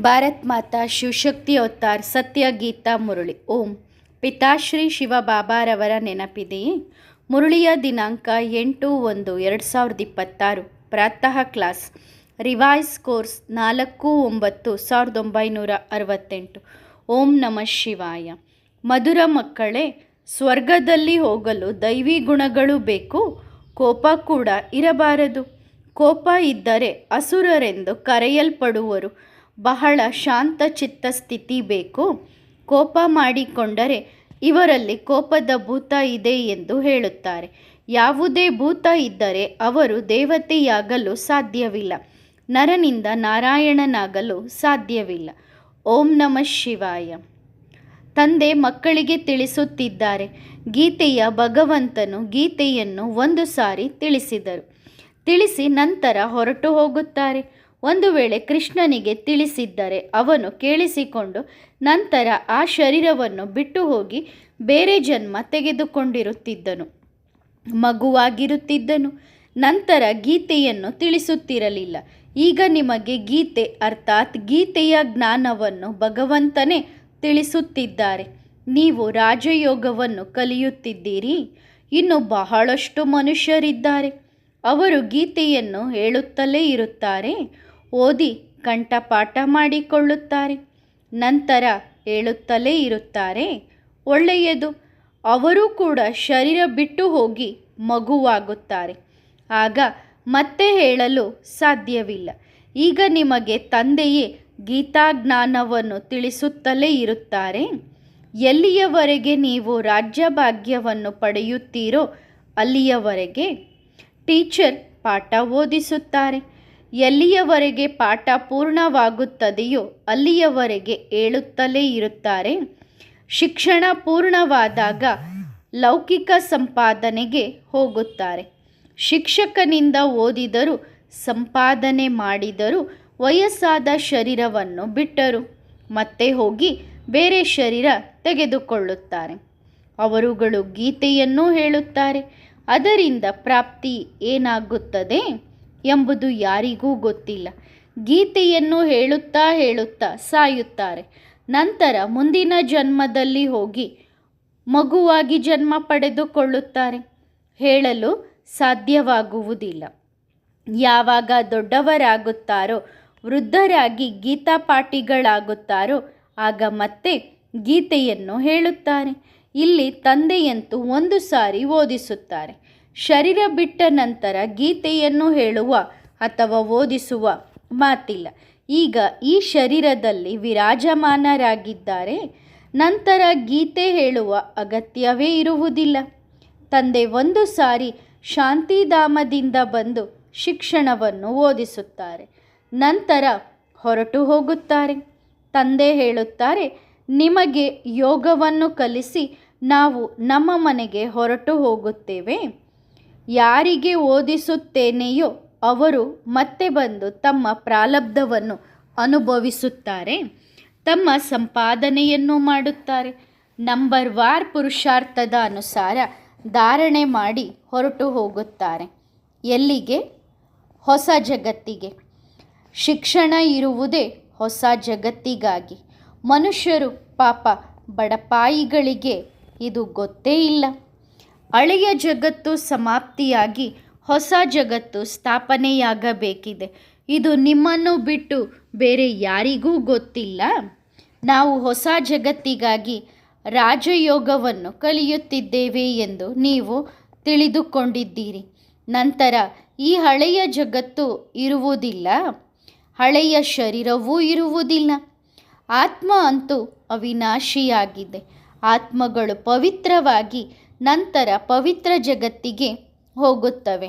ಭಾರತ್ ಮಾತಾ Shivashakti avatar ಸತ್ಯ ಗೀತಾ ಮುರಳಿ. ಓಂ. ಪಿತಾಶ್ರೀ ಶಿವಬಾಬಾರವರ ನೆನಪಿದೆಯೇ ಮುರುಳಿಯ ದಿನಾಂಕ ಎಂಟು ಒಂದು ಎರಡು ಸಾವಿರದ ಇಪ್ಪತ್ತಾರು. ಪ್ರಾತಃ ಕ್ಲಾಸ್. ರಿವೈಸ್ ಕೋರ್ಸ್ ನಾಲ್ಕು ಒಂಬತ್ತು ಸಾವಿರದ ಒಂಬೈನೂರ ಅರವತ್ತೆಂಟು. ಓಂ ನಮಃ ಶಿವಾಯ. ಮಧುರ ಮಕ್ಕಳೇ, ಸ್ವರ್ಗದಲ್ಲಿ ಹೋಗಲು ದೈವಿ ಗುಣಗಳು ಬೇಕು. ಕೋಪ ಕೂಡ ಇರಬಾರದು. ಕೋಪ ಇದ್ದರೆ ಅಸುರರೆಂದು ಕರೆಯಲ್ಪಡುವರು. ಬಹಳ ಶಾಂತ ಚಿತ್ತ ಸ್ಥಿತಿ ಬೇಕು. ಕೋಪ ಮಾಡಿಕೊಂಡರೆ ಇವರಲ್ಲಿ ಕೋಪದ ಭೂತ ಇದೆ ಎಂದು ಹೇಳುತ್ತಾರೆ. ಯಾವುದೇ ಭೂತ ಇದ್ದರೆ ಅವರು ದೇವತೆಯಾಗಲು ಸಾಧ್ಯವಿಲ್ಲ. ನರನಿಂದ ನಾರಾಯಣನಾಗಲು ಸಾಧ್ಯವಿಲ್ಲ. ಓಂ ನಮಃ ಶಿವಾಯ. ತಂದೆ ಮಕ್ಕಳಿಗೆ ತಿಳಿಸುತ್ತಿದ್ದಾರೆ. ಗೀತೆಯ ಭಗವಂತನು ಗೀತೆಯನ್ನು ಒಂದು ಸಾರಿ ತಿಳಿಸಿದರು. ತಿಳಿಸಿ ನಂತರ ಹೊರಟು ಹೋಗುತ್ತಾರೆ. ಒಂದು ವೇಳೆ ಕೃಷ್ಣನಿಗೆ ತಿಳಿಸಿದ್ದರೆ ಅವನು ಕೇಳಿಸಿಕೊಂಡು, ನಂತರ ಆ ಶರೀರವನ್ನು ಬಿಟ್ಟು ಹೋಗಿ ಬೇರೆ ಜನ್ಮ ತೆಗೆದುಕೊಂಡಿರುತ್ತಿದ್ದನು. ಮಗುವಾಗಿರುತ್ತಿದ್ದನು. ನಂತರ ಗೀತೆಯನ್ನು ತಿಳಿಸುತ್ತಿರಲಿಲ್ಲ. ಈಗ ನಿಮಗೆ ಗೀತೆ, ಅರ್ಥಾತ್ ಗೀತೆಯ ಜ್ಞಾನವನ್ನು ಭಗವಂತನೇ ತಿಳಿಸುತ್ತಿದ್ದಾರೆ. ನೀವು ರಾಜಯೋಗವನ್ನು ಕಲಿಯುತ್ತಿದ್ದೀರಿ. ಇನ್ನು ಬಹಳಷ್ಟು ಮನುಷ್ಯರಿದ್ದಾರೆ. ಅವರು ಗೀತೆಯನ್ನು ಹೇಳುತ್ತಲೇ ಇರುತ್ತಾರೆ. ಓದಿ ಕಂಠಪಾಠ ಮಾಡಿಕೊಳ್ಳುತ್ತಾರೆ. ನಂತರ ಹೇಳುತ್ತಲೇ ಇರುತ್ತಾರೆ. ಒಳ್ಳೆಯದು. ಅವರು ಕೂಡ ಶರೀರ ಬಿಟ್ಟು ಹೋಗಿ ಮಗುವಾಗುತ್ತಾರೆ. ಆಗ ಮತ್ತೆ ಹೇಳಲು ಸಾಧ್ಯವಿಲ್ಲ. ಈಗ ನಿಮಗೆ ತಂದೆಯೇ ಗೀತಾಜ್ಞಾನವನ್ನು ತಿಳಿಸುತ್ತಲೇ ಇರುತ್ತಾರೆ. ಎಲ್ಲಿಯವರೆಗೆ ನೀವು ರಾಜ್ಯಭಾಗ್ಯವನ್ನು ಪಡೆಯುತ್ತೀರೋ ಅಲ್ಲಿಯವರೆಗೆ ಟೀಚರ್ ಪಾಠ ಓದಿಸುತ್ತಾರೆ. ಎಲ್ಲಿಯವರೆಗೆ ಪಾಠ ಪೂರ್ಣವಾಗುತ್ತದೆಯೋ ಅಲ್ಲಿಯವರೆಗೆ ಹೇಳುತ್ತಲೇ ಇರುತ್ತಾರೆ. ಶಿಕ್ಷಣ ಪೂರ್ಣವಾದಾಗ ಲೌಕಿಕ ಸಂಪಾದನೆಗೆ ಹೋಗುತ್ತಾರೆ. ಶಿಕ್ಷಕನಿಂದ ಓದಿದರು, ಸಂಪಾದನೆ ಮಾಡಿದರು ವಯಸ್ಸಾದ ಶರೀರವನ್ನು ಬಿಟ್ಟರು. ಮತ್ತೆ ಹೋಗಿ ಬೇರೆ ಶರೀರ ತೆಗೆದುಕೊಳ್ಳುತ್ತಾರೆ. ಅವರುಗಳು ಗೀತೆಯನ್ನು ಹೇಳುತ್ತಾರೆ. ಅದರಿಂದ ಪ್ರಾಪ್ತಿ ಏನಾಗುತ್ತದೆ? ಎಂಬುದು ಯಾರಿಗೂ ಗೊತ್ತಿಲ್ಲ. ಗೀತೆಯನ್ನು ಹೇಳುತ್ತಾ ಹೇಳುತ್ತಾ ಸಾಯುತ್ತಾರೆ. ನಂತರ ಮುಂದಿನ ಜನ್ಮದಲ್ಲಿ ಹೋಗಿ ಮಗುವಾಗಿ ಜನ್ಮ ಪಡೆದುಕೊಳ್ಳುತ್ತಾರೆ. ಹೇಳಲು ಸಾಧ್ಯವಾಗುವುದಿಲ್ಲ. ಯಾವಾಗ ದೊಡ್ಡವರಾಗುತ್ತಾರೋ, ವೃದ್ಧರಾಗಿ ಗೀತಾ ಪಾಠಿಗಳಾಗುತ್ತಾರೋ ಆಗ ಮತ್ತೆ ಗೀತೆಯನ್ನು ಹೇಳುತ್ತಾರೆ. ಇಲ್ಲಿ ತಂದೆಯಂತೂ ಒಂದು ಸಾರಿ ಓದಿಸುತ್ತಾರೆ. ಶರೀರ ಬಿಟ್ಟ ನಂತರ ಗೀತೆಯನ್ನು ಹೇಳುವ ಅಥವಾ ಓದಿಸುವ ಮಾತಿಲ್ಲ. ಈಗ ಈ ಶರೀರದಲ್ಲಿ ವಿರಾಜಮಾನರಾಗಿದ್ದಾರೆ. ನಂತರ ಗೀತೆ ಹೇಳುವ ಅಗತ್ಯವೇ ಇರುವುದಿಲ್ಲ. ತಂದೆ ಒಂದು ಸಾರಿ ಶಾಂತಿಧಾಮದಿಂದ ಬಂದು ಶಿಕ್ಷಣವನ್ನು ಓದಿಸುತ್ತಾರೆ. ನಂತರ ಹೊರಟು ಹೋಗುತ್ತಾರೆ. ತಂದೆ ಹೇಳುತ್ತಾರೆ, ನಿಮಗೆ ಯೋಗವನ್ನು ಕಲಿಸಿ ನಾವು ನಮ್ಮ ಮನೆಗೆ ಹೊರಟು ಹೋಗುತ್ತೇವೆ. ಯಾರಿಗೆ ಓದಿಸುತ್ತೇನೆಯೋ ಅವರು ಮತ್ತೆ ಬಂದು ತಮ್ಮ ಪ್ರಾಲಬ್ಧವನ್ನು ಅನುಭವಿಸುತ್ತಾರೆ, ತಮ್ಮ ಸಂಪಾದನೆಯನ್ನು ಮಾಡುತ್ತಾರೆ. ನಂಬರ್ ವಾರ್ ಪುರುಷಾರ್ಥದ ಅನುಸಾರ ಧಾರಣೆ ಮಾಡಿ ಹೊರಟು ಹೋಗುತ್ತಾರೆ. ಎಲ್ಲಿಗೆ? ಹೊಸ ಜಗತ್ತಿಗೆ. ಶಿಕ್ಷಣ ಇರುವುದೇ ಹೊಸ ಜಗತ್ತಿಗಾಗಿ. ಮನುಷ್ಯರು ಪಾಪ ಬಡಪಾಯಿಗಳಿಗೆ ಇದು ಗೊತ್ತೇ ಇಲ್ಲ. ಹಳೆಯ ಜಗತ್ತು ಸಮಾಪ್ತಿಯಾಗಿ ಹೊಸ ಜಗತ್ತು ಸ್ಥಾಪನೆಯಾಗಬೇಕಿದೆ. ಇದು ನಿಮ್ಮನ್ನು ಬಿಟ್ಟು ಬೇರೆ ಯಾರಿಗೂ ಗೊತ್ತಿಲ್ಲ. ನಾವು ಹೊಸ ಜಗತ್ತಿಗಾಗಿ ರಾಜಯೋಗವನ್ನು ಕಲಿಯುತ್ತಿದ್ದೇವೆ ಎಂದು ನೀವು ತಿಳಿದುಕೊಂಡಿದ್ದೀರಿ. ನಂತರ ಈ ಹಳೆಯ ಜಗತ್ತು ಇರುವುದಿಲ್ಲ. ಹಳೆಯ ಶರೀರವೂ ಇರುವುದಿಲ್ಲ. ಆತ್ಮ ಅಂತೂ ಅವಿನಾಶಿಯಾಗಿದೆ. ಆತ್ಮಗಳು ಪವಿತ್ರವಾಗಿ ನಂತರ ಪವಿತ್ರ ಜಗತ್ತಿಗೆ ಹೋಗುತ್ತವೆ.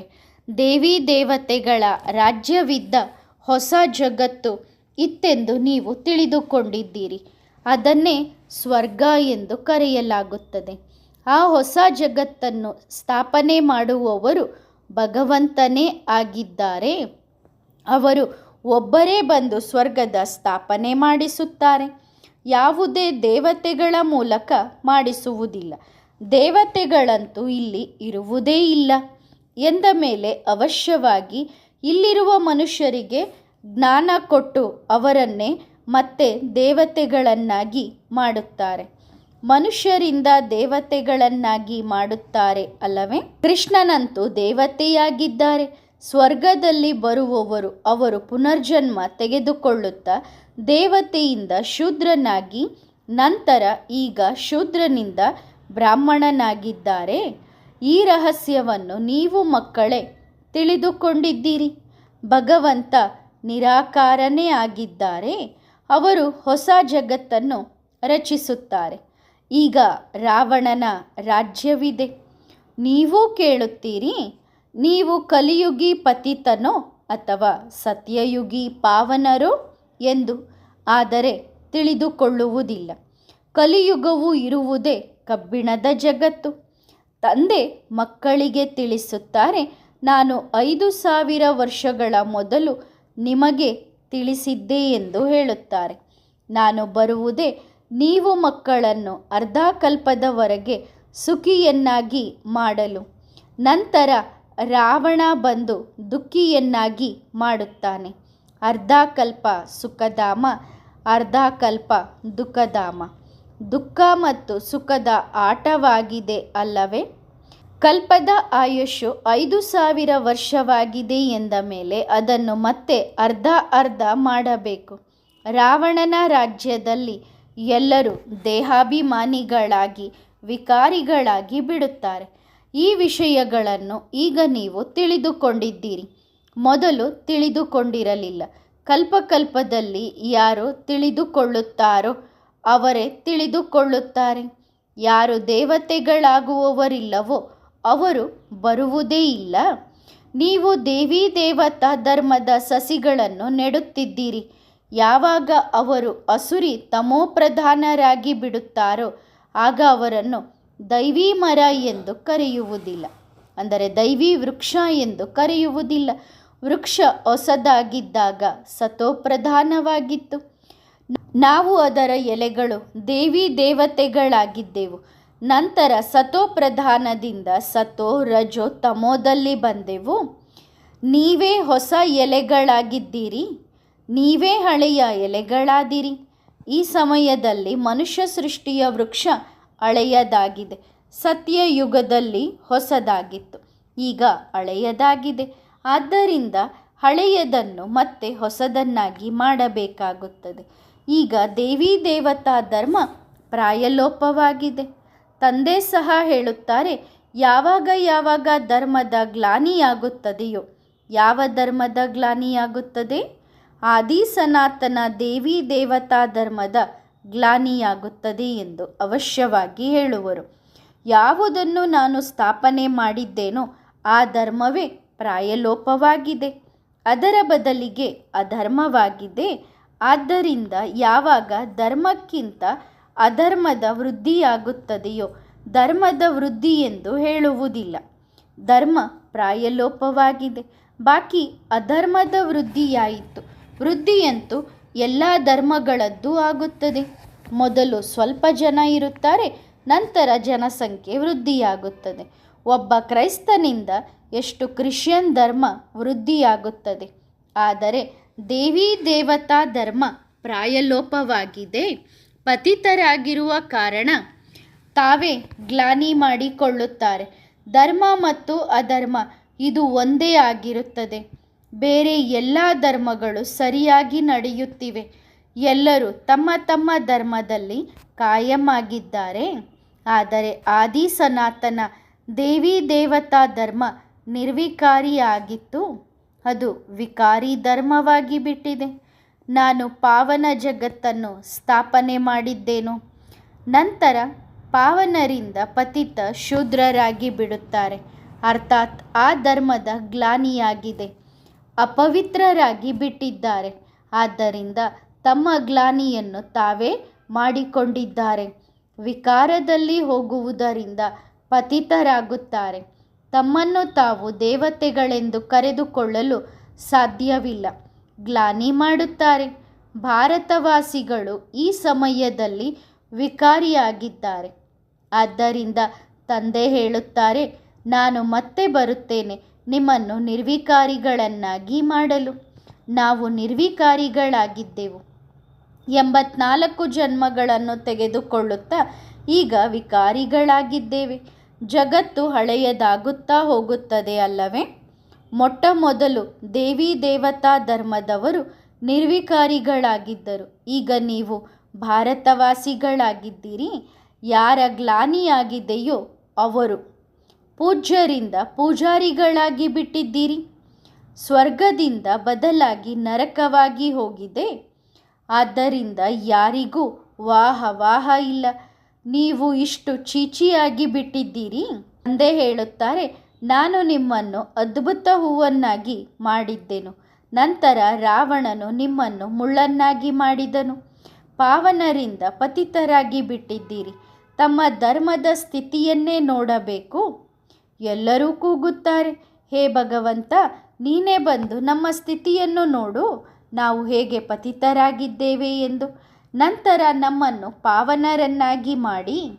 ದೇವಿ ದೇವತೆಗಳ ರಾಜ್ಯವಿದ್ದ ಹೊಸ ಜಗತ್ತು ಇತ್ತೆಂದು ನೀವು ತಿಳಿದುಕೊಂಡಿದ್ದೀರಿ. ಅದನ್ನೇ ಸ್ವರ್ಗ ಎಂದು ಕರೆಯಲಾಗುತ್ತದೆ. ಆ ಹೊಸ ಜಗತ್ತನ್ನು ಸ್ಥಾಪನೆ ಮಾಡುವವರು ಭಗವಂತನೇ ಆಗಿದ್ದಾರೆ. ಅವರು ಒಬ್ಬರೇ ಬಂದು ಸ್ವರ್ಗದ ಸ್ಥಾಪನೆ ಮಾಡಿಸುತ್ತಾರೆ. ಯಾವುದೇ ದೇವತೆಗಳ ಮೂಲಕ ಮಾಡಿಸುವುದಿಲ್ಲ. ದೇವತೆಗಳಂತೂ ಇಲ್ಲಿ ಇರುವುದೇ ಇಲ್ಲ. ಎಂದ ಮೇಲೆ ಅವಶ್ಯವಾಗಿ ಇಲ್ಲಿರುವ ಮನುಷ್ಯರಿಗೆ ಜ್ಞಾನ ಕೊಟ್ಟು ಅವರನ್ನೇ ಮತ್ತೆ ದೇವತೆಗಳನ್ನಾಗಿ ಮಾಡುತ್ತಾರೆ. ಮನುಷ್ಯರಿಂದ ದೇವತೆಗಳನ್ನಾಗಿ ಮಾಡುತ್ತಾರೆ ಅಲ್ಲವೇ? ಕೃಷ್ಣನಂತೂ ದೇವತೆಯಾಗಿದ್ದಾರೆ. ಸ್ವರ್ಗದಲ್ಲಿ ಬರುವವರು ಅವರು ಪುನರ್ಜನ್ಮ ತೆಗೆದುಕೊಳ್ಳುತ್ತಾ ದೇವತೆಯಿಂದ ಶೂದ್ರನಾಗಿ ನಂತರ ಈಗ ಶೂದ್ರನಿಂದ ಬ್ರಾಹ್ಮಣನಾಗಿದ್ದಾರೆ. ಈ ರಹಸ್ಯವನ್ನು ನೀವು ಮಕ್ಕಳೇ ತಿಳಿದುಕೊಂಡಿದ್ದೀರಿ. ಭಗವಂತ ನಿರಾಕಾರನೇ ಆಗಿದ್ದಾರೆ. ಅವರು ಹೊಸ ಜಗತ್ತನ್ನು ರಚಿಸುತ್ತಾರೆ. ಈಗ ರಾವಣನ ರಾಜ್ಯವಿದೆ. ನೀವು ಕೇಳುತ್ತೀರಿ, ನೀವು ಕಲಿಯುಗಿ ಪತಿತನೋ ಅಥವಾ ಸತ್ಯಯುಗಿ ಪಾವನರೋ ಎಂದು, ಆದರೆ ತಿಳಿದುಕೊಳ್ಳುವುದಿಲ್ಲ. ಕಲಿಯುಗವು ಇರುವುದೇ ಕಬ್ಬಿಣದ ಜಗತ್ತು. ತಂದೆ ಮಕ್ಕಳಿಗೆ ತಿಳಿಸುತ್ತಾರೆ, ನಾನು ಐದು ಸಾವಿರ ವರ್ಷಗಳ ಮೊದಲು ನಿಮಗೆ ತಿಳಿಸಿದ್ದೆ ಎಂದು ಹೇಳುತ್ತಾರೆ. ನಾನು ಬರುವುದೇ ನೀವು ಮಕ್ಕಳನ್ನು ಅರ್ಧ ಕಲ್ಪದವರೆಗೆ ಸುಖಿಯನ್ನಾಗಿ ಮಾಡಲು. ನಂತರ ರಾವಣ ಬಂದು ದುಃಖಿಯನ್ನಾಗಿ ಮಾಡುತ್ತಾನೆ. ಅರ್ಧ ಕಲ್ಪ ಸುಖಧಾಮ ಅರ್ಧ ಕಲ್ಪ ದುಃಖಧಾಮ. ದುಃಖ ಮತ್ತು ಸುಖದ ಆಟವಾಗಿದೆ ಅಲ್ಲವೇ? ಕಲ್ಪದ ಆಯುಷು ಐದು ಸಾವಿರ ವರ್ಷವಾಗಿದೆ ಎಂದ ಮೇಲೆ ಅದನ್ನು ಮತ್ತೆ ಅರ್ಧ ಅರ್ಧ ಮಾಡಬೇಕು. ರಾವಣನ ರಾಜ್ಯದಲ್ಲಿ ಎಲ್ಲರೂ ದೇಹಾಭಿಮಾನಿಗಳಾಗಿ, ವಿಕಾರಿಗಳಾಗಿ ಬಿಡುತ್ತಾರೆ. ಈ ವಿಷಯಗಳನ್ನು ಈಗ ನೀವು ತಿಳಿದುಕೊಂಡಿದ್ದೀರಿ. ಮೊದಲು ತಿಳಿದುಕೊಂಡಿರಲಿಲ್ಲ. ಕಲ್ಪಕಲ್ಪದಲ್ಲಿ ಯಾರು ತಿಳಿದುಕೊಳ್ಳುತ್ತಾರೋ ಅವರೇ ತಿಳಿದುಕೊಳ್ಳುತ್ತಾರೆ. ಯಾರು ದೇವತೆಗಳಾಗುವವರಿಲ್ಲವೋ ಅವರು ಬರುವುದೇ ಇಲ್ಲ. ನೀವು ದೇವಿ ದೇವತಾ ಧರ್ಮದ ಸಸಿಗಳನ್ನು ನೆಡುತ್ತಿದ್ದೀರಿ. ಯಾವಾಗ ಅವರು ಅಸುರಿ ತಮೋಪ್ರಧಾನರಾಗಿ ಬಿಡುತ್ತಾರೋ ಆಗ ಅವರನ್ನು ದೈವಿ ಮರ ಎಂದು ಕರೆಯುವುದಿಲ್ಲ. ಅಂದರೆ ದೈವಿ ವೃಕ್ಷ ಎಂದು ಕರೆಯುವುದಿಲ್ಲ. ವೃಕ್ಷ ಹೊಸದಾಗಿದ್ದಾಗ ಸತೋಪ್ರಧಾನವಾಗಿತ್ತು. ನಾವು ಅದರ ಎಲೆಗಳು ದೇವಿ ದೇವತೆಗಳಾಗಿದ್ದೆವು. ನಂತರ ಸತೋ ಪ್ರಧಾನದಿಂದ ಸತೋ ರಜೋ ತಮೋದಲ್ಲಿ ಬಂದೆವು. ನೀವೇ ಹೊಸ ಎಲೆಗಳಾಗಿದ್ದೀರಿ. ನೀವೇ ಹಳೆಯ ಎಲೆಗಳಾದಿರಿ. ಈ ಸಮಯದಲ್ಲಿ ಮನುಷ್ಯ ಸೃಷ್ಟಿಯ ವೃಕ್ಷ ಹಳೆಯದಾಗಿದೆ. ಸತ್ಯಯುಗದಲ್ಲಿ ಹೊಸದಾಗಿತ್ತು. ಈಗ ಹಳೆಯದಾಗಿದೆ. ಆದ್ದರಿಂದ ಹಳೆಯದನ್ನು ಮತ್ತೆ ಹೊಸದನ್ನಾಗಿ ಮಾಡಬೇಕಾಗುತ್ತದೆ. ಈಗ ದೇವಿ ದೇವತಾ ಧರ್ಮ ಪ್ರಾಯಲೋಪವಾಗಿದೆ. ತಂದೆ ಸಹ ಹೇಳುತ್ತಾರೆ, ಯಾವಾಗ ಯಾವಾಗ ಧರ್ಮದ ಗ್ಲಾನಿಯಾಗುತ್ತದೆಯೋ, ಯಾವ ಧರ್ಮದ ಗ್ಲಾನಿಯಾಗುತ್ತದೆ? ಆದಿ ಸನಾತನ ದೇವಿ ದೇವತಾ ಧರ್ಮದ ಗ್ಲಾನಿಯಾಗುತ್ತದೆ ಎಂದು ಅವಶ್ಯವಾಗಿ ಹೇಳುವರು. ಯಾವುದನ್ನು ನಾನು ಸ್ಥಾಪನೆ ಮಾಡಿದ್ದೇನೋ ಆ ಧರ್ಮವೇ ಪ್ರಾಯಲೋಪವಾಗಿದೆ. ಅದರ ಬದಲಿಗೆ ಅಧರ್ಮವಾಗಿದೆ. ಆದ್ದರಿಂದ ಯಾವಾಗ ಧರ್ಮಕ್ಕಿಂತ ಅಧರ್ಮದ ವೃದ್ಧಿಯಾಗುತ್ತದೆಯೋ ಧರ್ಮದ ವೃದ್ಧಿ ಎಂದು ಹೇಳುವುದಿಲ್ಲ. ಧರ್ಮ ಪ್ರಾಯಲೋಪವಾಗಿದೆ. ಬಾಕಿ ಅಧರ್ಮದ ವೃದ್ಧಿಯಾಯಿತು. ವೃದ್ಧಿಯಂತೂ ಎಲ್ಲ ಧರ್ಮಗಳದ್ದು ಆಗುತ್ತದೆ. ಮೊದಲು ಸ್ವಲ್ಪ ಜನ ಇರುತ್ತಾರೆ, ನಂತರ ಜನಸಂಖ್ಯೆ ವೃದ್ಧಿಯಾಗುತ್ತದೆ. ಒಬ್ಬ ಕ್ರೈಸ್ತನಿಂದ ಎಷ್ಟು ಕ್ರಿಶ್ಚಿಯನ್ ಧರ್ಮ ವೃದ್ಧಿಯಾಗುತ್ತದೆ. ಆದರೆ ದೇವಿ ದೇವತಾ ಧರ್ಮ ಪ್ರಾಯಲೋಪವಾಗಿದೆ. ಪತಿತರಾಗಿರುವ ಕಾರಣ ತಾವೇ ಗ್ಲಾನಿ ಮಾಡಿಕೊಳ್ಳುತ್ತಾರೆ. ಧರ್ಮ ಮತ್ತು ಅಧರ್ಮ ಇದು ಒಂದೇ ಆಗಿರುತ್ತದೆ. ಬೇರೆ ಎಲ್ಲ ಧರ್ಮಗಳು ಸರಿಯಾಗಿ ನಡೆಯುತ್ತಿವೆ. ಎಲ್ಲರೂ ತಮ್ಮ ತಮ್ಮ ಧರ್ಮದಲ್ಲಿ ಕಾಯಂ ಆಗಿದ್ದಾರೆ ಆದರೆ ಆದಿ ಸನಾತನ ದೇವಿ ದೇವತಾ ಧರ್ಮ ನಿರ್ವಿಕಾರಿಯಾಗಿತ್ತು. ಅದು ವಿಕಾರಿ ಧರ್ಮವಾಗಿ ಬಿಟ್ಟಿದೆ. ನಾನು ಪಾವನ ಜಗತ್ತನ್ನು ಸ್ಥಾಪನೆ ಮಾಡಿದ್ದೇನು? ನಂತರ ಪಾವನರಿಂದ ಪತಿತ ಶೂದ್ರರಾಗಿ ಬಿಡುತ್ತಾರೆ. ಅರ್ಥಾತ್ ಆ ಧರ್ಮದ ಗ್ಲಾನಿಯಾಗಿದೆ. ಅಪವಿತ್ರರಾಗಿ ಬಿಟ್ಟಿದ್ದಾರೆ. ಆದ್ದರಿಂದ ತಮ್ಮ ಗ್ಲಾನಿಯನ್ನು ತಾವೇ ಮಾಡಿಕೊಂಡಿದ್ದಾರೆ. ವಿಕಾರದಲ್ಲಿ ಹೋಗುವುದರಿಂದ ಪತಿತರಾಗುತ್ತಾರೆ. ತಮ್ಮನ್ನು ತಾವು ದೇವತೆಗಳೆಂದು ಕರೆದುಕೊಳ್ಳಲು ಸಾಧ್ಯವಿಲ್ಲ. ಗ್ಲಾನಿ ಮಾಡುತ್ತಾರೆ. ಭಾರತವಾಸಿಗಳು ಈ ಸಮಯದಲ್ಲಿ ವಿಕಾರಿಯಾಗಿದ್ದಾರೆ. ಆದ್ದರಿಂದ ತಂದೆ ಹೇಳುತ್ತಾರೆ, ನಾನು ಮತ್ತೆ ಬರುತ್ತೇನೆ. ನಿಮ್ಮನ್ನು ನಿರ್ವಿಕಾರಿಗಳನ್ನಾಗಿ ಮಾಡಲು. ನಾವು ನಿರ್ವಿಕಾರಿಗಳಾಗಿದ್ದೆವು. ಎಂಬತ್ನಾಲ್ಕು ಜನ್ಮಗಳನ್ನು ತೆಗೆದುಕೊಳ್ಳುತ್ತಾ ಈಗ ವಿಕಾರಿಗಳಾಗಿದ್ದೇವೆ. ಜಗತ್ತು ಹಳೆಯದಾಗುತ್ತಾ ಹೋಗುತ್ತದೆ ಅಲ್ಲವೇ? ಮೊಟ್ಟ ಮೊದಲು ದೇವಿ ದೇವತಾ ಧರ್ಮದವರು ನಿರ್ವಿಕಾರಿಗಳಾಗಿದ್ದರು. ಈಗ ನೀವು ಭಾರತವಾಸಿಗಳಾಗಿದ್ದೀರಿ. ಯಾರ ಗ್ಲಾನಿಯಾಗಿದೆಯೋ ಅವರು ಪೂಜ್ಯರಿಂದ ಪೂಜಾರಿಗಳಾಗಿ ಬಿಟ್ಟಿದ್ದೀರಿ. ಸ್ವರ್ಗದಿಂದ ಬದಲಾಗಿ ನರಕವಾಗಿ ಹೋಗಿದೆ. ಆದ್ದರಿಂದ ಯಾರಿಗೂ ವಾಹ ವಾಹ ಇಲ್ಲ. ನೀವು ಇಷ್ಟು ಚೀಚಿಯಾಗಿ ಬಿಟ್ಟಿದ್ದೀರಿ? ಅಂದೇ ಹೇಳುತ್ತಾರೆ, ನಾನು ನಿಮ್ಮನ್ನು ಅದ್ಭುತ ಹೂವನ್ನಾಗಿ ಮಾಡಿದ್ದೆನು. ನಂತರ ರಾವಣನು ನಿಮ್ಮನ್ನು ಮುಳ್ಳನ್ನಾಗಿ ಮಾಡಿದನು. ಪಾವನರಿಂದ ಪತಿತರಾಗಿ ಬಿಟ್ಟಿದ್ದೀರಿ. ತಮ್ಮ ಧರ್ಮದ ಸ್ಥಿತಿಯನ್ನೇ ನೋಡಬೇಕು. ಎಲ್ಲರೂ ಕೂಗುತ್ತಾರೆ, ಹೇ ಭಗವಂತ, ನೀನೇ ಬಂದು ನಮ್ಮ ಸ್ಥಿತಿಯನ್ನು ನೋಡು. ನಾವು ಹೇಗೆ ಪತಿತರಾಗಿದ್ದೇವೆ ಎಂದು ನಂತರ ನಮ್ಮನ್ನು ಪಾವನರನ್ನಾಗಿ ಮಾಡಿ,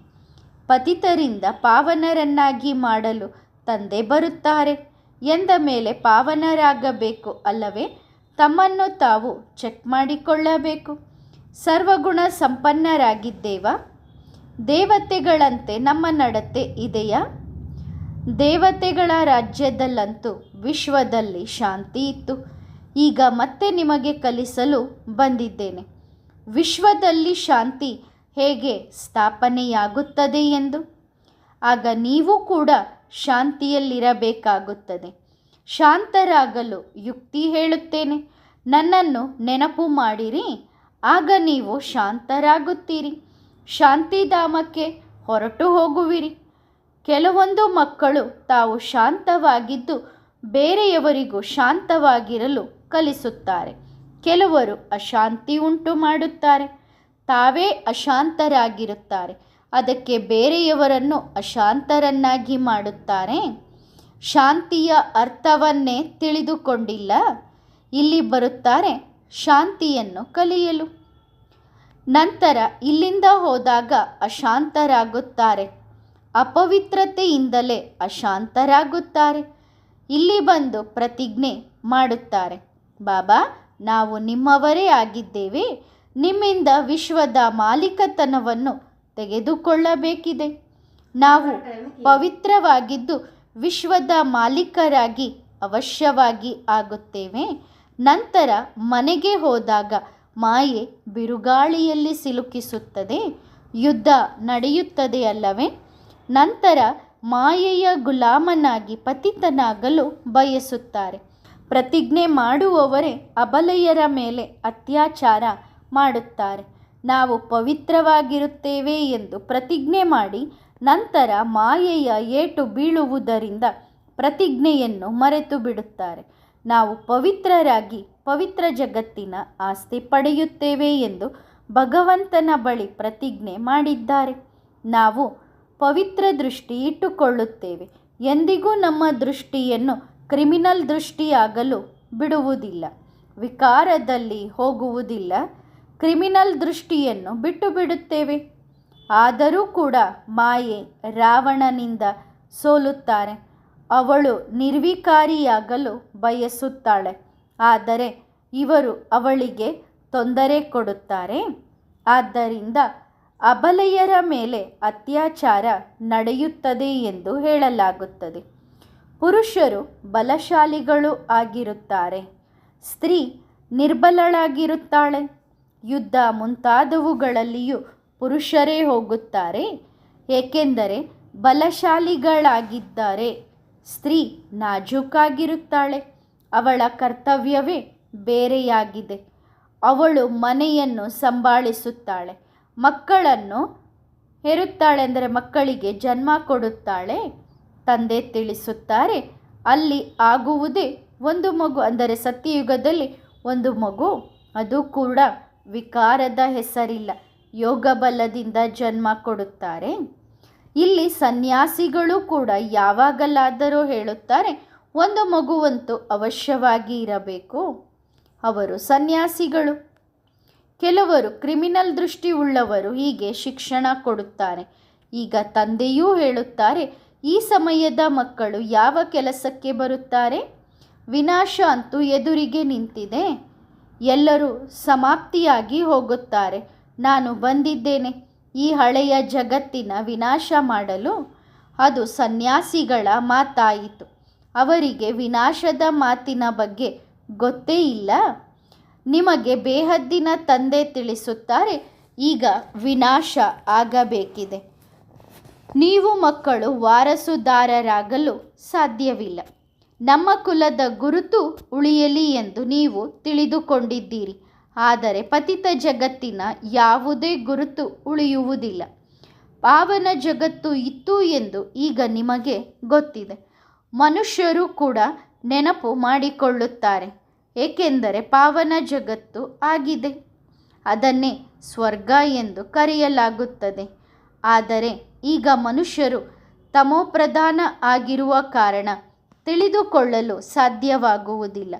ಪತಿತರಿಂದ ಪಾವನರನ್ನಾಗಿ ಮಾಡಲು ತಂದೆ ಬರುತ್ತಾರೆ. ಎಂದ ಮೇಲೆ ಪಾವನರಾಗಬೇಕು ಅಲ್ಲವೇ, ತಮ್ಮನ್ನು ತಾವು ಚೆಕ್ ಮಾಡಿಕೊಳ್ಳಬೇಕು. ಸರ್ವಗುಣ ಸಂಪನ್ನರಾಗಿದ್ದೇವ? ದೇವತೆಗಳಂತೆ ನಮ್ಮ ನಡತೆ ಇದೆಯಾ? ದೇವತೆಗಳ ರಾಜ್ಯದಲ್ಲಂತೂ ವಿಶ್ವದಲ್ಲಿ ಶಾಂತಿ ಇತ್ತು. ಈಗ ಮತ್ತೆ ನಿಮಗೆ ಕಲಿಸಲು ಬಂದಿದ್ದೇನೆ. ವಿಶ್ವದಲ್ಲಿ ಶಾಂತಿ ಹೇಗೆ ಸ್ಥಾಪನೆಯಾಗುತ್ತದೆ ಎಂದು? ಆಗ ನೀವು ಕೂಡ ಶಾಂತಿಯಲ್ಲಿರಬೇಕಾಗುತ್ತದೆ. ಶಾಂತರಾಗಲು ಯುಕ್ತಿ ಹೇಳುತ್ತೇನೆ. ನನ್ನನ್ನು ನೆನಪು ಮಾಡಿರಿ. ಆಗ ನೀವು ಶಾಂತರಾಗುತ್ತೀರಿ. ಶಾಂತಿಧಾಮಕ್ಕೆ ಹೊರಟು ಹೋಗುವಿರಿ. ಕೆಲವೊಂದು ಮಕ್ಕಳು ತಾವು ಶಾಂತವಾಗಿದ್ದು ಬೇರೆಯವರಿಗೂ ಶಾಂತವಾಗಿರಲು ಕಲಿಸುತ್ತಾರೆ. ಕೆಲವರು ಅಶಾಂತಿ ಉಂಟು ಮಾಡುತ್ತಾರೆ. ತಾವೇ ಅಶಾಂತರಾಗಿರುತ್ತಾರೆ. ಅದಕ್ಕೆ ಬೇರೆಯವರನ್ನು ಅಶಾಂತರನ್ನಾಗಿ ಮಾಡುತ್ತಾರೆ. ಶಾಂತಿಯ ಅರ್ಥವನ್ನೇ ತಿಳಿದುಕೊಂಡಿಲ್ಲ. ಇಲ್ಲಿ ಬರುತ್ತಾರೆ ಶಾಂತಿಯನ್ನು ಕಲಿಯಲು. ನಂತರ ಇಲ್ಲಿಂದ ಹೋದಾಗ ಅಶಾಂತರಾಗುತ್ತಾರೆ. ಅಪವಿತ್ರತೆಯಿಂದಲೇ ಅಶಾಂತರಾಗುತ್ತಾರೆ. ಇಲ್ಲಿ ಬಂದು ಪ್ರತಿಜ್ಞೆ ಮಾಡುತ್ತಾರೆ. ಬಾಬಾ ನಾವು ನಿಮ್ಮವರೇ ಆಗಿದ್ದೇವೆ. ನಿಮ್ಮಿಂದ ವಿಶ್ವದ ಮಾಲೀಕತನವನ್ನು ತೆಗೆದುಕೊಳ್ಳಬೇಕಿದೆ. ನಾವು ಪವಿತ್ರವಾಗಿದ್ದು ವಿಶ್ವದ ಮಾಲೀಕರಾಗಿ ಅವಶ್ಯವಾಗಿ ಆಗುತ್ತೇವೆ. ನಂತರ ಮನೆಗೆ ಹೋದಾಗ ಮಾಯೆ ಬಿರುಗಾಳಿಯಲ್ಲಿ ಸಿಲುಕಿಸುತ್ತದೆ. ಯುದ್ಧ ನಡೆಯುತ್ತದೆ ಅಲ್ಲವೇ? ನಂತರ ಮಾಯೆಯ ಗುಲಾಮನಾಗಿ ಪತಿತನಾಗಲು ಬಯಸುತ್ತಾರೆ. ಪ್ರತಿಜ್ಞೆ ಮಾಡುವವರೇ ಅಬಲಯ್ಯರ ಮೇಲೆ ಅತ್ಯಾಚಾರ ಮಾಡುತ್ತಾರೆ. ನಾವು ಪವಿತ್ರವಾಗಿರುತ್ತೇವೆ ಎಂದು ಪ್ರತಿಜ್ಞೆ ಮಾಡಿ ನಂತರ ಮಾಯೆಯ ಏಟು ಬೀಳುವುದರಿಂದ ಪ್ರತಿಜ್ಞೆಯನ್ನು ಮರೆತು ಬಿಡುತ್ತಾರೆ. ನಾವು ಪವಿತ್ರರಾಗಿ ಪವಿತ್ರ ಜಗತ್ತಿನ ಆಸ್ತಿ ಪಡೆಯುತ್ತೇವೆ ಎಂದು ಭಗವಂತನ ಬಳಿ ಪ್ರತಿಜ್ಞೆ ಮಾಡಿದ್ದಾರೆ. ನಾವು ಪವಿತ್ರ ದೃಷ್ಟಿ ಇಟ್ಟುಕೊಳ್ಳುತ್ತೇವೆ. ಎಂದಿಗೂ ನಮ್ಮ ದೃಷ್ಟಿಯನ್ನು ಕ್ರಿಮಿನಲ್ ದೃಷ್ಟಿಯಾಗಲು ಬಿಡುವುದಿಲ್ಲ, ವಿಕಾರದಲ್ಲಿ ಹೋಗುವುದಿಲ್ಲ. ಕ್ರಿಮಿನಲ್ ದೃಷ್ಟಿಯನ್ನು ಬಿಟ್ಟು ಬಿಡುತ್ತೇವೆ. ಆದರೂ ಕೂಡ ಮಾಯೆ ರಾವಣನಿಂದ ಸೋಲುತ್ತಾರೆ ಅವಳು ನಿರ್ವಿಕಾರಿಯಾಗಲು ಬಯಸುತ್ತಾಳೆ. ಆದರೆ ಇವರು ಅವಳಿಗೆ ತೊಂದರೆ ಕೊಡುತ್ತಾರೆ. ಆದ್ದರಿಂದ ಅಬಲೆಯರ ಮೇಲೆ ಅತ್ಯಾಚಾರ ನಡೆಯುತ್ತದೆ ಎಂದು ಹೇಳಲಾಗುತ್ತದೆ. ಪುರುಷರು ಬಲಶಾಲಿಗಳು ಆಗಿರುತ್ತಾರೆ. ಸ್ತ್ರೀ ನಿರ್ಬಲಳಾಗಿರುತ್ತಾಳೆ. ಯುದ್ಧ ಮುಂತಾದವುಗಳಲ್ಲಿಯೂ ಪುರುಷರೇ ಹೋಗುತ್ತಾರೆ. ಏಕೆಂದರೆ ಬಲಶಾಲಿಗಳಾಗಿದ್ದಾರೆ. ಸ್ತ್ರೀ ನಾಜೂಕಾಗಿರುತ್ತಾಳೆ. ಅವಳ ಕರ್ತವ್ಯವೇ ಬೇರೆಯಾಗಿದೆ. ಅವಳು ಮನೆಯನ್ನು ಸಂಭಾಳಿಸುತ್ತಾಳೆ. ಮಕ್ಕಳನ್ನು ಹೆರುತ್ತಾಳೆ ಅಂದರೆ ಮಕ್ಕಳಿಗೆ ಜನ್ಮ ಕೊಡುತ್ತಾಳೆ. ತಂದೆ ತಿಳಿಸುತ್ತಾರೆ. ಅಲ್ಲಿ ಆಗುವುದೇ ಒಂದು ಮಗು, ಅಂದರೆ ಸತ್ಯಯುಗದಲ್ಲಿ ಒಂದು ಮಗು. ಅದು ಕೂಡ ವಿಕಾರದ ಹೆಸರಿಲ್ಲ ಯೋಗ ಬಲದಿಂದ ಜನ್ಮ ಕೊಡುತ್ತಾರೆ. ಇಲ್ಲಿ ಸನ್ಯಾಸಿಗಳು ಕೂಡ ಯಾವಾಗಲಾದರೂ ಹೇಳುತ್ತಾರೆ, ಒಂದು ಮಗುವಂತೂ ಅವಶ್ಯವಾಗಿ ಇರಬೇಕು. ಅವರು ಸನ್ಯಾಸಿಗಳು. ಕೆಲವರು ಕ್ರಿಮಿನಲ್ ದೃಷ್ಟಿ ಉಳ್ಳವರು ಹೀಗೆ ಶಿಕ್ಷಣ ಕೊಡುತ್ತಾರೆ. ಈಗ ತಂದೆಯೂ ಹೇಳುತ್ತಾರೆ ಈ ಸಮಯದ ಮಕ್ಕಳು ಯಾವ ಕೆಲಸಕ್ಕೆ ಬರುತ್ತಾರೆ? ವಿನಾಶ ಅಂತೂ ಎದುರಿಗೆ ನಿಂತಿದೆ. ಎಲ್ಲರೂ ಸಮಾಪ್ತಿಯಾಗಿ ಹೋಗುತ್ತಾರೆ. ನಾನು ಬಂದಿದ್ದೇನೆ. ಈ ಹಳೆಯ ಜಗತ್ತಿನ ವಿನಾಶ ಮಾಡಲು ಅದು ಸನ್ಯಾಸಿಗಳ ಮಾತಾಯಿತು. ಅವರಿಗೆ ವಿನಾಶದ ಮಾತಿನ ಬಗ್ಗೆ ಗೊತ್ತೇ ಇಲ್ಲ. ನಿಮಗೆ ಬೇಹದ್ದಿನ ತಂದೆ ತಿಳಿಸುತ್ತಾರೆ. ಈಗ ವಿನಾಶ ಆಗಬೇಕಿದೆ. ನೀವು ಮಕ್ಕಳು ವಾರಸುದಾರರಾಗಲು ಸಾಧ್ಯವಿಲ್ಲ. ನಮ್ಮ ಕುಲದ ಗುರುತು ಉಳಿಯಲಿ ಎಂದು ನೀವು ತಿಳಿದುಕೊಂಡಿದ್ದೀರಿ. ಆದರೆ ಪತಿತ ಜಗತ್ತಿನ ಯಾವುದೇ ಗುರುತು ಉಳಿಯುವುದಿಲ್ಲ. ಪಾವನ ಜಗತ್ತು ಇತ್ತು ಎಂದು ಈಗ ನಿಮಗೆ ಗೊತ್ತಿದೆ. ಮನುಷ್ಯರು ಕೂಡ ನೆನಪು ಮಾಡಿಕೊಳ್ಳುತ್ತಾರೆ. ಏಕೆಂದರೆ ಪಾವನ ಜಗತ್ತು ಆಗಿದೆ. ಅದನ್ನೇ ಸ್ವರ್ಗ ಎಂದು ಕರೆಯಲಾಗುತ್ತದೆ. ಆದರೆ ಈಗ ಮನುಷ್ಯರು ತಮೋಪ್ರಧಾನ ಆಗಿರುವ ಕಾರಣ ತಿಳಿದುಕೊಳ್ಳಲು ಸಾಧ್ಯವಾಗುವುದಿಲ್ಲ.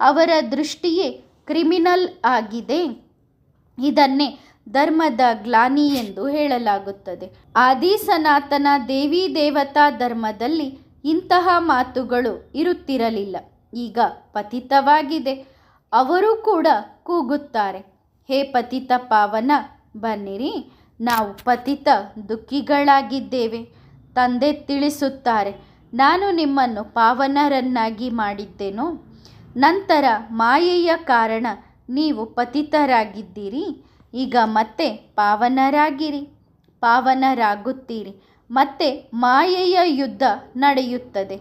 ಅವರ ದೃಷ್ಟಿಯೇ ಕ್ರಿಮಿನಲ್ ಆಗಿದೆ. ಇದನ್ನೇ ಧರ್ಮದ ಗ್ಲಾನಿ ಎಂದು ಹೇಳಲಾಗುತ್ತದೆ. ಆದಿ ಸನಾತನ ದೇವಿ ದೇವತಾ ಧರ್ಮದಲ್ಲಿ ಇಂತಹ ಮಾತುಗಳು ಇರುತ್ತಿರಲಿಲ್ಲ. ಈಗ ಪತಿತವಾಗಿದೆ. ಅವರು ಕೂಡ ಕೂಗುತ್ತಾರೆ. ಹೇ ಪತಿತ ಪಾವನ, ಬನ್ನಿರಿ. ನಾವು ಪತಿತ ದುಃಖಿಗಳಾಗಿದ್ದೇವೆ. ತಂದೆ ತಿಳಿಸುತ್ತಾರೆ, ನಾನು ನಿಮ್ಮನ್ನು ಪಾವನರನ್ನಾಗಿ ಮಾಡಿದ್ದೇನು? ನಂತರ ಮಾಯೆಯ ಕಾರಣ ನೀವು ಪತಿತರಾಗಿದ್ದೀರಿ. ಈಗ ಮತ್ತೆ ಪಾವನರಾಗಿರಿ, ಪಾವನರಾಗುತ್ತೀರಿ. ಮತ್ತೆ ಮಾಯೆಯ ಯುದ್ಧ ನಡೆಯುತ್ತದೆ.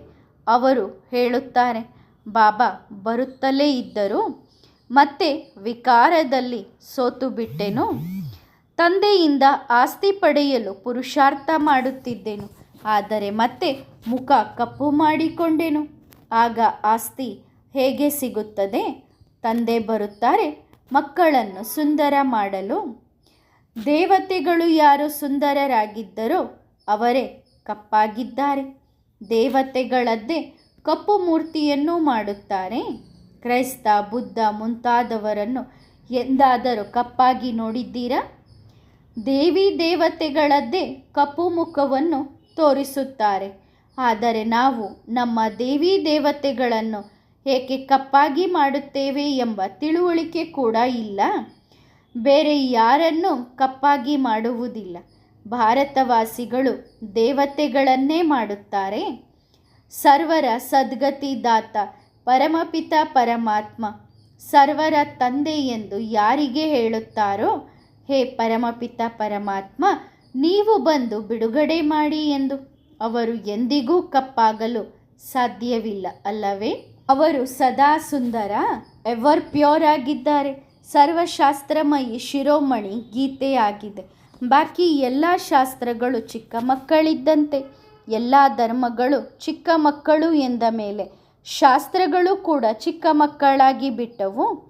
ಅವರು ಹೇಳುತ್ತಾರೆ, ಬಾಬಾ ಬರುತ್ತಲೇ ಇದ್ದರು ಮತ್ತೆ ವಿಕಾರದಲ್ಲಿ ಸೋತು ಬಿಟ್ಟೆನು ತಂದೆಯಿಂದ ಆಸ್ತಿ ಪಡೆಯಲು ಪುರುಷಾರ್ಥ ಮಾಡುತ್ತಿದ್ದೆನು. ಆದರೆ ಮತ್ತೆ ಮುಖ ಕಪ್ಪು ಮಾಡಿಕೊಂಡೆನು. ಆಗ ಆಸ್ತಿ ಹೇಗೆ ಸಿಗುತ್ತದೆ? ತಂದೆ ಬರುತ್ತಾರೆ, ಮಕ್ಕಳನ್ನು ಸುಂದರ ಮಾಡಲು. ದೇವತೆಗಳು ಯಾರು ಸುಂದರರಾಗಿದ್ದರೋ ಅವರೇ ಕಪ್ಪಾಗಿದ್ದಾರೆ. ದೇವತೆಗಳದ್ದೇ ಕಪ್ಪು ಮೂರ್ತಿಯನ್ನು ಮಾಡುತ್ತಾರೆ. ಕ್ರೈಸ್ತ, ಬುದ್ಧ ಮುಂತಾದವರನ್ನು ಎಂದಾದರೂ ಕಪ್ಪಾಗಿ ನೋಡಿದ್ದೀರಾ? ದೇವಿ ದೇವತೆಗಳದ್ದೇ ಕಪ್ಪು ಮುಖವನ್ನು ತೋರಿಸುತ್ತಾರೆ. ಆದರೆ ನಾವು ನಮ್ಮ ದೇವಿ ದೇವತೆಗಳನ್ನು ಏಕೆ ಕಪ್ಪಾಗಿ ಮಾಡುತ್ತೇವೆ ಎಂಬ ತಿಳುವಳಿಕೆ ಕೂಡ ಇಲ್ಲ. ಬೇರೆ ಯಾರನ್ನೂ ಕಪ್ಪಾಗಿ ಮಾಡುವುದಿಲ್ಲ. ಭಾರತವಾಸಿಗಳು ದೇವತೆಗಳನ್ನೇ ಮಾಡುತ್ತಾರೆ. ಸರ್ವರ ಸದ್ಗತಿದಾತ ಪರಮಪಿತ ಪರಮಾತ್ಮ, ಸರ್ವರ ತಂದೆ ಎಂದು ಯಾರಿಗೆ ಹೇಳುತ್ತಾರೋ ಹೇ ಪರಮಪಿತ ಪರಮಾತ್ಮ, ನೀವು ಬಂದು ಬಿಡುಗಡೆ ಮಾಡಿ ಎಂದು. ಅವರು ಎಂದಿಗೂ ಕಪ್ಪಾಗಲು ಸಾಧ್ಯವಿಲ್ಲ ಅಲ್ಲವೇ? ಅವರು ಸದಾ ಸುಂದರ ಎವರ್ ಪ್ಯೂರ್ ಆಗಿದ್ದಾರೆ. ಸರ್ವಶಾಸ್ತ್ರಮಯಿ ಶಿರೋಮಣಿ ಗೀತೆಯಾಗಿದೆ. ಬಾಕಿ ಎಲ್ಲ ಶಾಸ್ತ್ರಗಳು ಚಿಕ್ಕ ಮಕ್ಕಳಿದ್ದಂತೆ. ಎಲ್ಲ ಧರ್ಮಗಳು ಚಿಕ್ಕ ಮಕ್ಕಳು ಎಂದ ಮೇಲೆ, ಶಾಸ್ತ್ರಗಳು ಕೂಡ ಚಿಕ್ಕ ಮಕ್ಕಳಾಗಿ ಬಿಟ್ಟವು.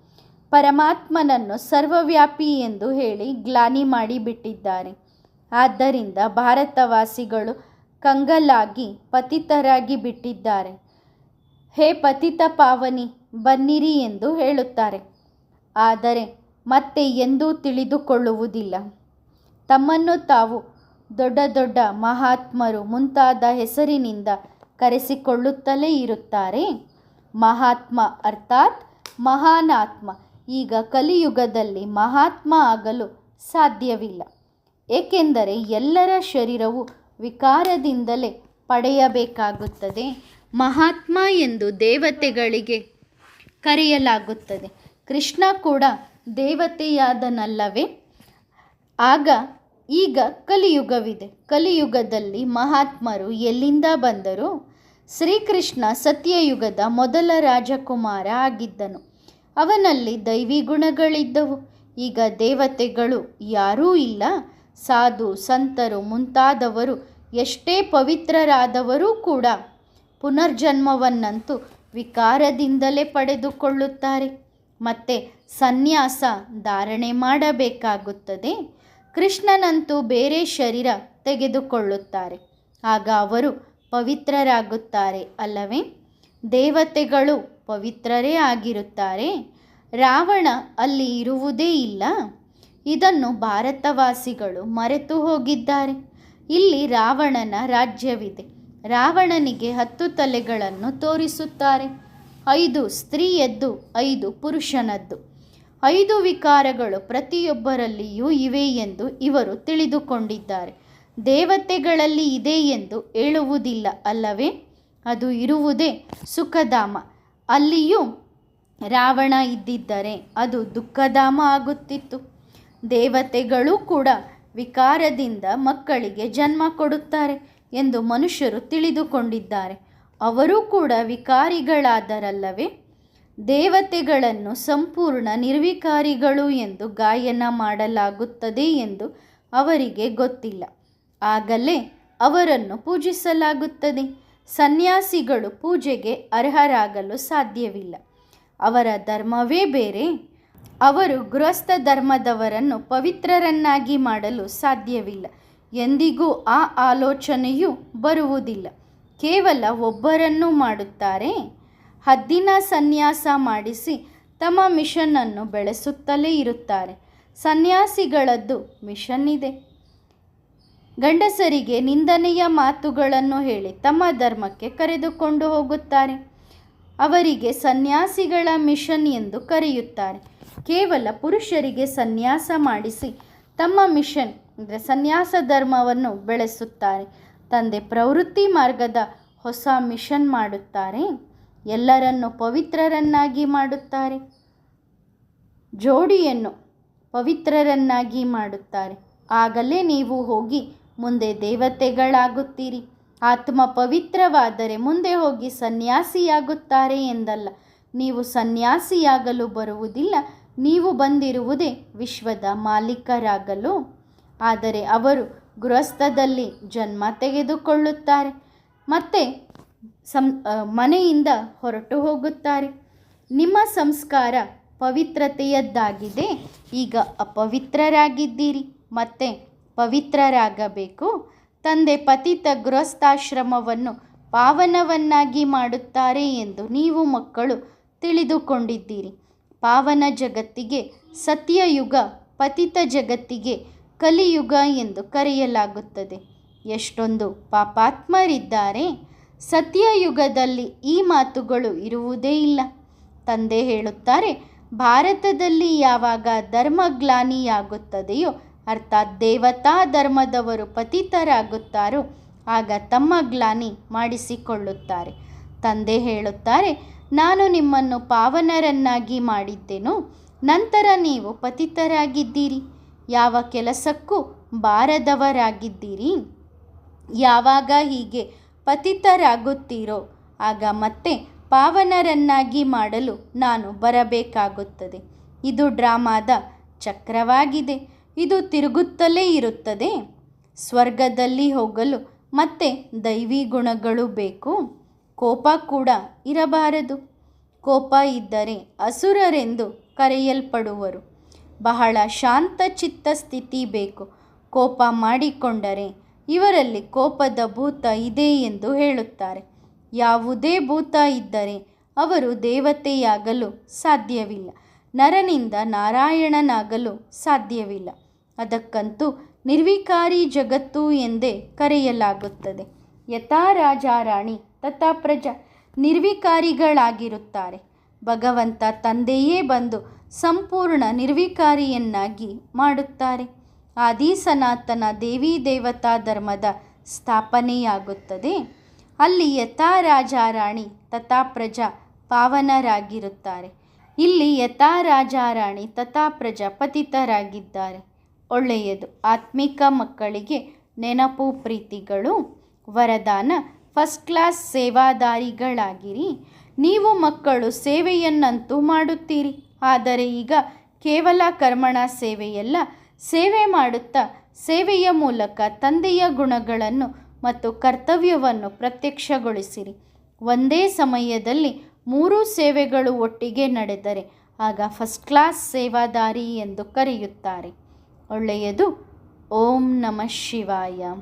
ಪರಮಾತ್ಮನನ್ನು ಸರ್ವವ್ಯಾಪಿ ಎಂದು ಹೇಳಿ ಗ್ಲಾನಿ ಮಾಡಿಬಿಟ್ಟಿದ್ದಾರೆ. ಆದ್ದರಿಂದ ಭಾರತವಾಸಿಗಳು ಕಂಗಲಾಗಿ ಪತಿತರಾಗಿ ಬಿಟ್ಟಿದ್ದಾರೆ. ಹೇ ಪತಿತ ಪಾವನಿ, ಬನ್ನಿರಿ ಎಂದು ಹೇಳುತ್ತಾರೆ. ಆದರೆ ಮತ್ತೆ ಎಂದೂ ತಿಳಿದುಕೊಳ್ಳುವುದಿಲ್ಲ. ತಮ್ಮನ್ನು ತಾವು ದೊಡ್ಡ ದೊಡ್ಡ ಮಹಾತ್ಮರು ಮುಂತಾದ ಹೆಸರಿನಿಂದ ಕರೆಸಿಕೊಳ್ಳುತ್ತಲೇ ಇರುತ್ತಾರೆ. ಮಹಾತ್ಮ ಅರ್ಥಾತ್ ಮಹಾನಾತ್ಮ. ಈಗ ಕಲಿಯುಗದಲ್ಲಿ ಮಹಾತ್ಮ ಆಗಲು ಸಾಧ್ಯವಿಲ್ಲ. ಏಕೆಂದರೆ ಎಲ್ಲರ ಶರೀರವು ವಿಕಾರದಿಂದಲೇ ಪಡೆಯಬೇಕಾಗುತ್ತದೆ. ಮಹಾತ್ಮ ಎಂದು ದೇವತೆಗಳಿಗೆ ಕರೆಯಲಾಗುತ್ತದೆ. ಕೃಷ್ಣ ಕೂಡ ದೇವತೆಯಾದನಲ್ಲವೇ? ಆಗ ಈಗ ಕಲಿಯುಗವಿದೆ. ಕಲಿಯುಗದಲ್ಲಿ ಮಹಾತ್ಮರು ಎಲ್ಲಿಂದ ಬಂದರು? ಶ್ರೀಕೃಷ್ಣ ಸತ್ಯಯುಗದ ಮೊದಲ ರಾಜಕುಮಾರ ಆಗಿದ್ದನು. ಅವನಲ್ಲಿ ದೈವಿ ಗುಣಗಳಿದ್ದವು. ಈಗ ದೇವತೆಗಳು ಯಾರೂ ಇಲ್ಲ. ಸಾಧು, ಸಂತರು ಮುಂತಾದವರು ಎಷ್ಟೇ ಪವಿತ್ರರಾದವರೂ ಕೂಡ ಪುನರ್ಜನ್ಮವನ್ನಂತೂ ವಿಕಾರದಿಂದಲೇ ಪಡೆದುಕೊಳ್ಳುತ್ತಾರೆ. ಮತ್ತೆ ಸನ್ಯಾಸ ಧಾರಣೆ ಮಾಡಬೇಕಾಗುತ್ತದೆ. ಕೃಷ್ಣನಂತೂ ಬೇರೆ ಶರೀರ ತೆಗೆದುಕೊಳ್ಳುತ್ತಾರೆ. ಆಗ ಅವರು ಪವಿತ್ರರಾಗುತ್ತಾರೆ ಅಲ್ಲವೇ? ದೇವತೆಗಳು ಪವಿತ್ರರೇ ಆಗಿರುತ್ತಾರೆ. ರಾವಣ ಅಲ್ಲಿ ಇರುವುದೇ ಇಲ್ಲ. ಇದನ್ನು ಭಾರತವಾಸಿಗಳು ಮರೆತು ಹೋಗಿದ್ದಾರೆ. ಇಲ್ಲಿ ರಾವಣನ ರಾಜ್ಯವಿದೆ. ರಾವಣನಿಗೆ ಹತ್ತು ತಲೆಗಳನ್ನು ತೋರಿಸುತ್ತಾರೆ. ಐದು ಸ್ತ್ರೀಯದ್ದು, ಐದು ಪುರುಷನದ್ದು. ಐದು ವಿಕಾರಗಳು ಪ್ರತಿಯೊಬ್ಬರಲ್ಲಿಯೂ ಇವೆ ಎಂದು ಇವರು ತಿಳಿದುಕೊಂಡಿದ್ದಾರೆ. ದೇವತೆಗಳಲ್ಲಿ ಇದೆ ಎಂದು ಹೇಳುವುದಿಲ್ಲ ಅಲ್ಲವೇ? ಅದು ಇರುವುದೇ ಸುಖಧಾಮ. ಅಲ್ಲಿಯೂ ರಾವಣ ಇದ್ದಿದ್ದರೆ ಅದು ದುಃಖಧಾಮ ಆಗುತ್ತಿತ್ತು. ದೇವತೆಗಳು ಕೂಡ ವಿಕಾರದಿಂದ ಮಕ್ಕಳಿಗೆ ಜನ್ಮ ಕೊಡುತ್ತಾರೆ ಎಂದು ಮನುಷ್ಯರು ತಿಳಿದುಕೊಂಡಿದ್ದಾರೆ. ಅವರೂ ಕೂಡ ವಿಕಾರಿಗಳಾದರಲ್ಲವೇ? ದೇವತೆಗಳನ್ನು ಸಂಪೂರ್ಣ ನಿರ್ವಿಕಾರಿಗಳು ಎಂದು ಗಾಯನ ಮಾಡಲಾಗುತ್ತದೆ ಎಂದು ಅವರಿಗೆ ಗೊತ್ತಿಲ್ಲ. ಆಗಲೇ ಅವರನ್ನು ಪೂಜಿಸಲಾಗುತ್ತದೆ. ಸನ್ಯಾಸಿಗಳು ಪೂಜೆಗೆ ಅರ್ಹರಾಗಲು ಸಾಧ್ಯವಿಲ್ಲ. ಅವರ ಧರ್ಮವೇ ಬೇರೆ. ಅವರು ಗೃಹಸ್ಥ ಧರ್ಮದವರನ್ನು ಪವಿತ್ರರನ್ನಾಗಿ ಮಾಡಲು ಸಾಧ್ಯವಿಲ್ಲ. ಎಂದಿಗೂ ಆ ಆಲೋಚನೆಯು ಬರುವುದಿಲ್ಲ. ಕೇವಲ ಒಬ್ಬರನ್ನು ಮಾಡುತ್ತಾರೆ. ಹದ್ದಿನ ಸನ್ಯಾಸ ಮಾಡಿಸಿ ತಮ್ಮ ಮಿಷನನ್ನು ಬೆಳೆಸುತ್ತಲೇ ಇರುತ್ತಾರೆ. ಸನ್ಯಾಸಿಗಳದ್ದು ಮಿಷನ್ ಇದೆ. ಗಂಡಸರಿಗೆ ನಿಂದನೆಯ ಮಾತುಗಳನ್ನು ಹೇಳಿ ತಮ್ಮ ಧರ್ಮಕ್ಕೆ ಕರೆದುಕೊಂಡು ಹೋಗುತ್ತಾರೆ. ಅವರಿಗೆ ಸನ್ಯಾಸಿಗಳ ಮಿಷನ್ ಎಂದು ಕರೆಯುತ್ತಾರೆ. ಕೇವಲ ಪುರುಷರಿಗೆ ಸನ್ಯಾಸ ಮಾಡಿಸಿ ತಮ್ಮ ಮಿಷನ್, ಅಂದರೆ ಸನ್ಯಾಸ ಧರ್ಮವನ್ನು ಬೆಳೆಸುತ್ತಾರೆ. ತಂದೆ ಪ್ರವೃತ್ತಿ ಮಾರ್ಗದ ಹೊಸ ಮಿಷನ್ ಮಾಡುತ್ತಾರೆ. ಎಲ್ಲರನ್ನು ಪವಿತ್ರರನ್ನಾಗಿ ಮಾಡುತ್ತಾರೆ. ಜೋಡಿಯನ್ನು ಪವಿತ್ರರನ್ನಾಗಿ ಮಾಡುತ್ತಾರೆ. ಆಗಲೇ ನೀವು ಹೋಗಿ ಮುಂದೆ ದೇವತೆಗಳಾಗುತ್ತೀರಿ. ಆತ್ಮ ಪವಿತ್ರವಾದರೆ ಮುಂದೆ ಹೋಗಿ ಸನ್ಯಾಸಿಯಾಗುತ್ತಾರೆ ಎಂದಲ್ಲ. ನೀವು ಸನ್ಯಾಸಿಯಾಗಲು ಬರುವುದಿಲ್ಲ, ನೀವು ಬಂದಿರುವುದೇ ವಿಶ್ವದ ಮಾಲೀಕರಾಗಲು. ಆದರೆ ಅವರು ಗೃಹಸ್ಥದಲ್ಲಿ ಜನ್ಮ ತೆಗೆದುಕೊಳ್ಳುತ್ತಾರೆ, ಮತ್ತು ಸಂ ಮನೆಯಿಂದ ಹೊರಟು ಹೋಗುತ್ತಾರೆ. ನಿಮ್ಮ ಸಂಸ್ಕಾರ ಪವಿತ್ರತೆಯದ್ದಾಗಿದೆ, ಈಗ ಅಪವಿತ್ರರಾಗಿದ್ದೀರಿ, ಮತ್ತೆ ಪವಿತ್ರರಾಗಬೇಕು. ತಂದೆ ಪತಿತ ಗೃಹಸ್ಥಾಶ್ರಮವನ್ನು ಪಾವನವನ್ನಾಗಿ ಮಾಡುತ್ತಾರೆ ಎಂದು ನೀವು ಮಕ್ಕಳು ತಿಳಿದುಕೊಂಡಿದ್ದೀರಿ. ಪಾವನ ಜಗತ್ತಿಗೆ ಸತ್ಯಯುಗ, ಪತಿತ ಜಗತ್ತಿಗೆ ಕಲಿಯುಗ ಎಂದು ಕರೆಯಲಾಗುತ್ತದೆ. ಎಷ್ಟೊಂದು ಪಾಪಾತ್ಮರಿದ್ದಾರೆ. ಸತ್ಯಯುಗದಲ್ಲಿ ಈ ಮಾತುಗಳು ಇರುವುದೇ ಇಲ್ಲ. ತಂದೆ ಹೇಳುತ್ತಾರೆ, ಭಾರತದಲ್ಲಿ ಯಾವಾಗ ಧರ್ಮಗ್ಲಾನಿಯಾಗುತ್ತದೆಯೋ ಅರ್ಥಾತ್ ದೇವತಾ ಧರ್ಮದವರು ಪತಿತರಾಗುತ್ತಾರೋ ಆಗ ತಮ್ಮ ಗ್ಲಾನಿ ಮಾಡಿಸಿಕೊಳ್ಳುತ್ತಾರೆ. ತಂದೆ ಹೇಳುತ್ತಾರೆ, ನಾನು ನಿಮ್ಮನ್ನು ಪಾವನರನ್ನಾಗಿ ಮಾಡಿದ್ದೆನು, ನಂತರ ನೀವು ಪತಿತರಾಗಿದ್ದೀರಿ. ಯಾವ ಕೆಲಸಕ್ಕೂ ಬಾರದವರಾಗಿದ್ದೀರಿ. ಯಾವಾಗ ಹೀಗೆ ಪತಿತರಾಗುತ್ತೀರೋ, ಆಗ ಮತ್ತೆ ಪಾವನರನ್ನಾಗಿ ಮಾಡಲು ನಾನು ಬರಬೇಕಾಗುತ್ತದೆ. ಇದು ಡ್ರಾಮಾದ ಚಕ್ರವಾಗಿದೆ. ಇದು ತಿರುಗುತ್ತಲೇ ಇರುತ್ತದೆ. ಸ್ವರ್ಗದಲ್ಲಿ ಹೋಗಲು ಮತ್ತೆ ದೈವಿ ಗುಣಗಳು ಬೇಕು. ಕೋಪ ಕೂಡ ಇರಬಾರದು. ಕೋಪ ಇದ್ದರೆ ಅಸುರರೆಂದು ಕರೆಯಲ್ಪಡುವರು. ಬಹಳ ಶಾಂತ ಚಿತ್ತ ಸ್ಥಿತಿ ಬೇಕು. ಕೋಪ ಮಾಡಿಕೊಂಡರೆ ಇವರಲ್ಲಿ ಕೋಪದ ಭೂತ ಇದೆ ಎಂದು ಹೇಳುತ್ತಾರೆ. ಯಾವುದೇ ಭೂತ ಇದ್ದರೆ ಅವರು ದೇವತೆಯಾಗಲು ಸಾಧ್ಯವಿಲ್ಲ. ನರನಿಂದ ನಾರಾಯಣನಾಗಲು ಸಾಧ್ಯವಿಲ್ಲ. ಅದಕ್ಕಂತೂ ನಿರ್ವಿಕಾರಿ ಜಗತ್ತು ಎಂದೇ ಕರೆಯಲಾಗುತ್ತದೆ. ಯಥಾ ರಾಜಾರಾಣಿ ತಥಾ ಪ್ರಜಾ ನಿರ್ವಿಕಾರಿಗಳಾಗಿರುತ್ತಾರೆ. ಭಗವಂತ ತಂದೆಯೇ ಬಂದು ಸಂಪೂರ್ಣ ನಿರ್ವಿಕಾರಿಯನ್ನಾಗಿ ಮಾಡುತ್ತಾರೆ. ಆದಿ ಸನಾತನ ದೇವಿ ದೇವತಾ ಧರ್ಮದ ಸ್ಥಾಪನೆಯಾಗುತ್ತದೆ. ಅಲ್ಲಿ ಯಥಾ ರಾಜಾರಾಣಿ ತಥಾ ಪ್ರಜಾ ಪಾವನರಾಗಿರುತ್ತಾರೆ. ಇಲ್ಲಿ ಯಥಾ ರಾಜಾರಾಣಿ ತಥಾ ಪ್ರಜಾ ಪತಿತರಾಗಿದ್ದಾರೆ. ಒಳ್ಳೆಯದು. ಆತ್ಮಿಕ ಮಕ್ಕಳಿಗೆ ನೆನಪು, ಪ್ರೀತಿಗಳು, ವರದಾನ ಫಸ್ಟ್ ಕ್ಲಾಸ್ ಸೇವಾದಾರಿಗಳಾಗಿರಿ. ನೀವು ಮಕ್ಕಳು ಸೇವೆಯನ್ನಂತೂ ಮಾಡುತ್ತೀರಿ. ಆದರೆ ಈಗ ಕೇವಲ ಕರ್ಮಣ ಸೇವೆಯಲ್ಲ, ಸೇವೆ ಮಾಡುತ್ತಾ ಸೇವೆಯ ಮೂಲಕ ತಂದೆಯ ಗುಣಗಳನ್ನು ಮತ್ತು ಕರ್ತವ್ಯವನ್ನು ಪ್ರತ್ಯಕ್ಷಗೊಳಿಸಿರಿ. ಒಂದೇ ಸಮಯದಲ್ಲಿ ಮೂರೂ ಸೇವೆಗಳು ಒಟ್ಟಿಗೆ ನಡೆದರೆ, ಆಗ ಫಸ್ಟ್ ಕ್ಲಾಸ್ ಸೇವಾದಾರಿ ಎಂದು ಕರೆಯುತ್ತಾರೆ. ಒಳ್ಳೆಯದು. ಓಂ ನಮಃ ಶಿವಾಯ.